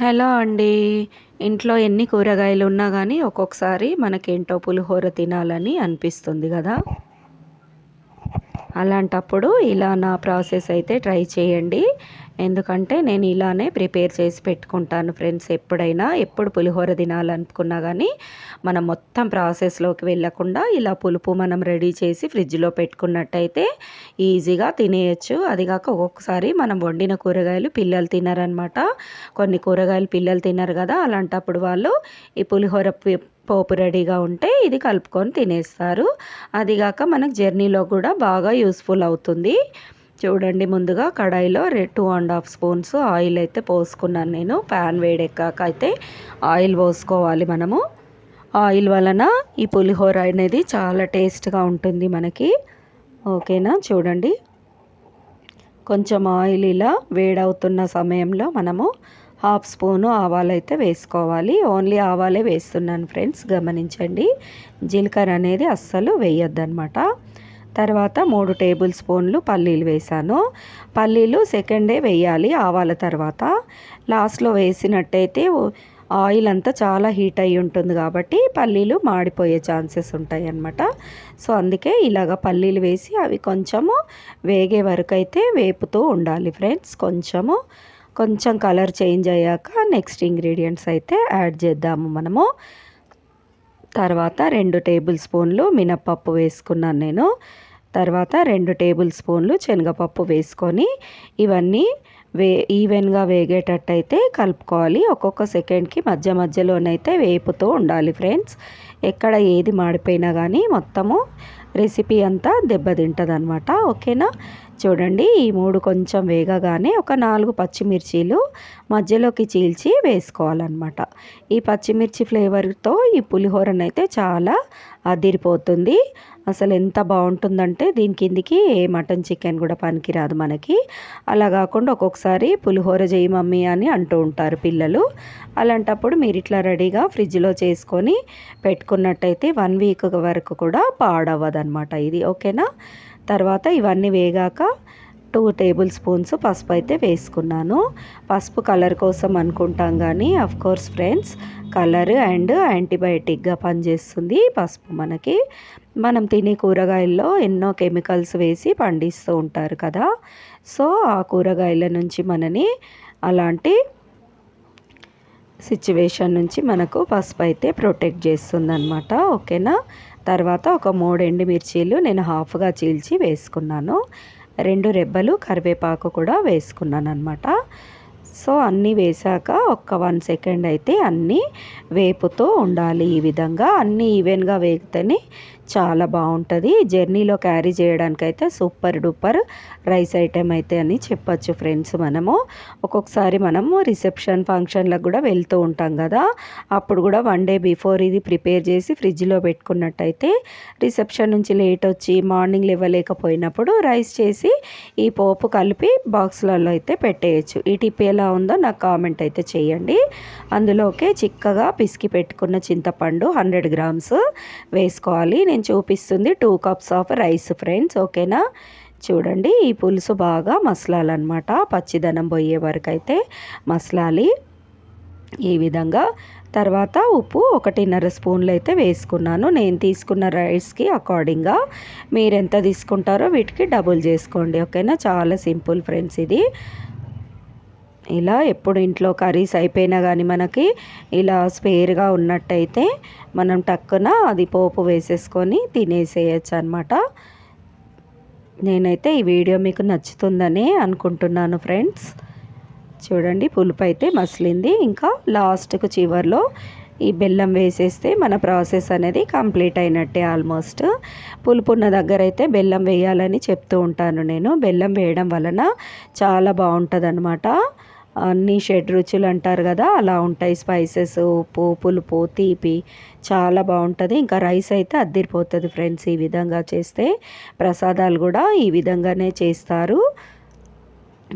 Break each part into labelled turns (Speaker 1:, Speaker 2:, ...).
Speaker 1: Hello అండి. ఇంట్లో ఎన్ని కూరగాయలు ఉన్నా కానీ ఒక్కొక్కసారి మనకేంటో పులిహోర తినాలని అనిపిస్తుంది కదా. అలాంటప్పుడు ఇలా నా ప్రాసెస్ అయితే ట్రై చేయండి. ఎందుకంటే నేను ఇలానే ప్రిపేర్ చేసి పెట్టుకుంటాను ఫ్రెండ్స్ ఎప్పుడైనా ఎప్పుడు పులిహోర తినాలనుకున్నా కానీ మనం మొత్తం ప్రాసెస్లోకి వెళ్ళకుండా ఇలా పులుపు మనం రెడీ చేసి ఫ్రిడ్జ్లో పెట్టుకున్నట్టయితే ఈజీగా తినేయచ్చు. అదిగాక ఒక్కొక్కసారి మనం వండిన కూరగాయలు పిల్లలు తినరనమాట. కొన్ని కూరగాయలు పిల్లలు తినరు కదా అలాంటప్పుడు వాళ్ళు ఈ పులిహోర పోపు రెడీగా ఉంటే ఇది కలుపుకొని తినేస్తారు. అదిగాక మనకు జర్నీలో కూడా బాగా యూస్ఫుల్ అవుతుంది. చూడండి ముందుగా కడాయిలో two and half spoons oil అయితే పోసుకున్నాను నేను. ప్యాన్ వేడెక్కాక అయితే ఆయిల్ పోసుకోవాలి మనము. ఆయిల్ వలన ఈ పులిహోర అనేది చాలా టేస్ట్గా ఉంటుంది మనకి. ఓకేనా? చూడండి. కొంచెం ఆయిల్ ఇలా వేడవుతున్న సమయంలో మనము హాఫ్ స్పూను ఆవాలు అయితే వేసుకోవాలి. ఓన్లీ ఆవాలే వేస్తున్నాను ఫ్రెండ్స్ గమనించండి. జీలకర్ర అనేది అస్సలు వేయొద్దనమాట. తర్వాత మూడు టేబుల్ స్పూన్లు పల్లీలు వేసాను. పల్లీలు సెకండే వేయాలి ఆవాల తర్వాత. లాస్ట్లో వేసినట్టయితే ఆయిల్ అంతా చాలా హీట్ అయి ఉంటుంది కాబట్టి పల్లీలు మాడిపోయే ఛాన్సెస్ ఉంటాయి అన్నమాట సో అందుకే ఇలాగ పల్లీలు వేసి అవి కొంచెము వేగే వరకు అయితే వేపుతూ ఉండాలి ఫ్రెండ్స్ కొంచెము. కొంచెం కలర్ చేంజ్ అయ్యాక నెక్స్ట్ ఇంగ్రీడియంట్స్ అయితే యాడ్ చేద్దాము మనము. తర్వాత రెండు టేబుల్ స్పూన్లు మినప్పప్పు వేసుకున్నాను నేను. తర్వాత రెండు టేబుల్ స్పూన్లు శనగపప్పు వేసుకొని ఇవన్నీ వే ఈవెన్గా వేగేటట్టయితే కలుపుకోవాలి. ఒక్కొక్క సెకండ్కి మధ్య మధ్యలోనైతే వేపుతూ ఉండాలి ఫ్రెండ్స్. ఎక్కడ ఏది మాడిపోయినా కానీ మొత్తము రెసిపీ అంతా దెబ్బతింటుంది అనమాట ఓకేనా? చూడండి ఈ మూడు కొంచెం వేగగానే ఒక నాలుగు పచ్చిమిర్చీలు మధ్యలోకి చీల్చి వేసుకోవాలన్నమాట. ఈ పచ్చిమిర్చి ఫ్లేవర్తో ఈ పులిహోరనైతే చాలా అదిరిపోతుంది. అసలు ఎంత బాగుంటుందంటే దీని కిందికి ఏ మటన్ చికెన్ కూడా పనికిరాదు మనకి. అలా కాకుండా ఒక్కొక్కసారి పులిహోర చేయి మమ్మీ అని అంటూ ఉంటారు పిల్లలు. అలాంటప్పుడు మీరు ఇట్లా రెడీగా ఫ్రిడ్జ్లో చేసుకొని పెట్టుకున్నట్టయితే వన్ వీక్ వరకు కూడా పాడవదనమాట ఇది. ఓకేనా? తర్వాత ఇవన్నీ వేగాక టూ టేబుల్ స్పూన్స్ పసుపు అయితే వేసుకున్నాను. పసుపు కలర్ కోసం అనుకుంటాం కానీ of course friends colour and యాంటీబయాటిక్గా పనిచేస్తుంది పసుపు మనకి. మనం తినే కూరగాయల్లో ఎన్నో కెమికల్స్ వేసి పండిస్తూ ఉంటారు కదా. సో ఆ కూరగాయల నుంచి మనని అలాంటి సిచ్యువేషన్ నుంచి మనకు పసుపు అయితే ప్రొటెక్ట్ చేస్తుందన్నమాట. ఓకేనా? తర్వాత ఒక మూడు ఎండుమిర్చీలు నేను హాఫ్గా చీల్చి వేసుకున్నాను. రెండు రెబ్బలు కరివేపాకు కూడా వేసుకున్నాను అనమాట సో అన్నీ వేసాక ఒక్క వన్ సెకండ్ అయితే అన్నీ వేపుతూ ఉండాలి ఈ విధంగా. అన్నీ ఈవెన్గా వేగితేనే చాలా బాగుంటుంది. జర్నీలో క్యారీ చేయడానికైతే సూపర్ డూపర్ రైస్ ఐటెం అయితే అని చెప్పచ్చు ఫ్రెండ్స్ మనము. ఒక్కొక్కసారి మనము రిసెప్షన్ ఫంక్షన్లకు కూడా వెళ్తూ ఉంటాం కదా. అప్పుడు కూడా వన్ డే బిఫోర్ ఇది ప్రిపేర్ చేసి ఫ్రిడ్జ్లో పెట్టుకున్నట్టయితే రిసెప్షన్ నుంచి లేట్ వచ్చి మార్నింగ్ ఇవ్వలేకపోయినప్పుడు రైస్ చేసి ఈ పోపు కలిపి బాక్స్లలో అయితే పెట్టేయచ్చు. ఈ టిప్ ఎలా ఉందో నాకు కామెంట్ అయితే చేయండి. అందులోకే చిక్కగా పిసికి పెట్టుకున్న చింతపండు హండ్రెడ్ గ్రామ్స్ వేసుకోవాలి. నేను నేను చూపిస్తుంది. Two cups of rice friends ఓకేనా చూడండి ఈ పులుసు బాగా మసలాలన్నమాట. పచ్చిదనం పోయే వరకు అయితే మసలాలి. ఈ విధంగా. తర్వాత ఉప్పు ఒకటిన్నర స్పూన్లు అయితే వేసుకున్నాను. నేను తీసుకున్న రైస్కి అకార్డింగ్గా మీరు ఎంత తీసుకుంటారో వీటికి డబుల్ చేసుకోండి. ఓకేనా చాలా సింపుల్ ఫ్రెండ్స్ ఇది. ఇలా ఎప్పుడు ఇంట్లో కర్రీస్ అయిపోయినా కానీ మనకి ఇలా స్పేర్గా ఉన్నట్టయితే మనం టక్కున అది పోపు వేసేసుకొని తినేసేయచ్చు అనమాట నేనైతే ఈ వీడియో మీకు నచ్చుతుందని అనుకుంటున్నాను ఫ్రెండ్స్. చూడండి పులుపు అయితే మసిలింది. ఇంకా లాస్ట్కు చివరిలో ఈ బెల్లం వేసేస్తే మన ప్రాసెస్ అనేది కంప్లీట్ అయినట్టే ఆల్మోస్ట్. పులుపు ఉన్న దగ్గర అయితే బెల్లం వేయాలని చెప్తూ ఉంటాను నేను. బెల్లం వేయడం వలన చాలా బాగుంటుంది అన్ని షెడ్ రుచులు అంటారు కదా అలా ఉంటాయి. స్పైసెస్ ఉప్పు పులుపు తీపి చాలా బాగుంటుంది. ఇంకా రైస్ అయితే అద్దిరిపోతుంది ఫ్రెండ్స్ ఈ విధంగా చేస్తే. ప్రసాదాలు కూడా ఈ విధంగానే చేస్తారు.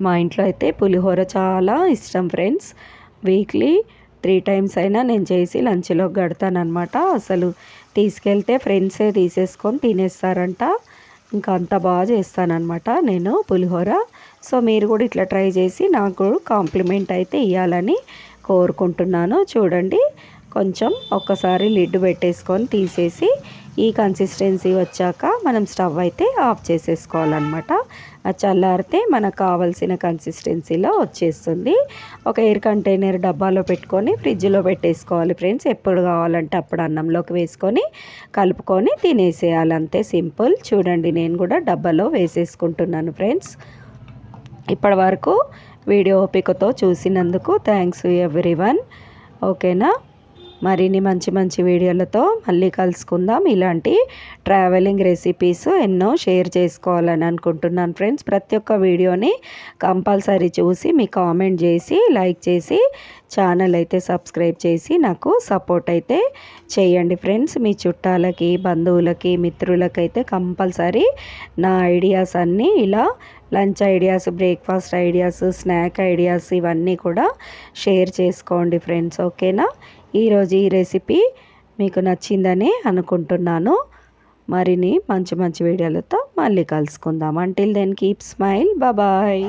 Speaker 1: మా ఇంట్లో అయితే పులిహోర చాలా ఇష్టం ఫ్రెండ్స్. వీక్లీ త్రీ టైమ్స్ అయినా నేను చేసి లంచ్లో గడతానమాట అసలు తీసుకెళ్తే ఫ్రెండ్సే తీసేసుకొని తినేస్తారంట. ఇంకా అంత బాగా చేస్తానన్నమాట నేను పులిహోర. సో మీరు కూడా ఇట్లా ట్రై చేసి నాకు కాంప్లిమెంట్ అయితే ఇవ్వాలని కోరుకుంటున్నాను. చూడండి కొంచెం ఒక్కసారి లిడ్ పెట్టేసుకొని తీసేసి ఈ కన్సిస్టెన్సీ వచ్చాక మనం స్టవ్ అయితే ఆఫ్ చేసేసుకోవాలన్నమాట. చల్లారితే మనకు కావాల్సిన కన్సిస్టెన్సీలో వచ్చేస్తుంది. ఒక ఎయిర్ కంటైనర్ డబ్బాలో పెట్టుకొని ఫ్రిడ్జ్లో పెట్టేసుకోవాలి ఫ్రెండ్స్ ఎప్పుడు కావాలంటే అప్పుడు అన్నంలోకి వేసుకొని కలుపుకొని తినేసేయాలి. అంతే సింపుల్. చూడండి నేను కూడా డబ్బాలో వేసేసుకుంటున్నాను ఫ్రెండ్స్ ఇప్పటి వరకు వీడియో ఓపికతో చూసినందుకు థ్యాంక్స్ ఎవ్రీ వన్ ఓకేనా? మరిన్ని మంచి మంచి వీడియోలతో మళ్ళీ కలుసుకుందాం. ఇలాంటి ట్రావెలింగ్ రెసిపీస్ ఎన్నో షేర్ చేసుకోవాలని అనుకుంటున్నాను ఫ్రెండ్స్ ప్రతి ఒక్క వీడియోని కంపల్సరీ చూసి మీ కామెంట్ చేసి లైక్ చేసి ఛానల్ అయితే సబ్స్క్రైబ్ చేసి నాకు సపోర్ట్ అయితే చేయండి ఫ్రెండ్స్ మీ చుట్టాలకి బంధువులకి మిత్రులకైతే కంపల్సరీ నా ఐడియాస్ అన్నీ ఇలా lunch ideas breakfast ideas snack ideas ఇవన్నీ కూడా షేర్ చేసుకోండి ఫ్రెండ్స్ ఓకేనా ఈరోజు ఈ రెసిపీ మీకు నచ్చిందని అనుకుంటున్నాను. మరిన్ని మంచి మంచి వీడియోలతో మళ్ళీ కలుసుకుందాం. అంటిల్ దెన్ కీప్ స్మైల్ బాబాయ్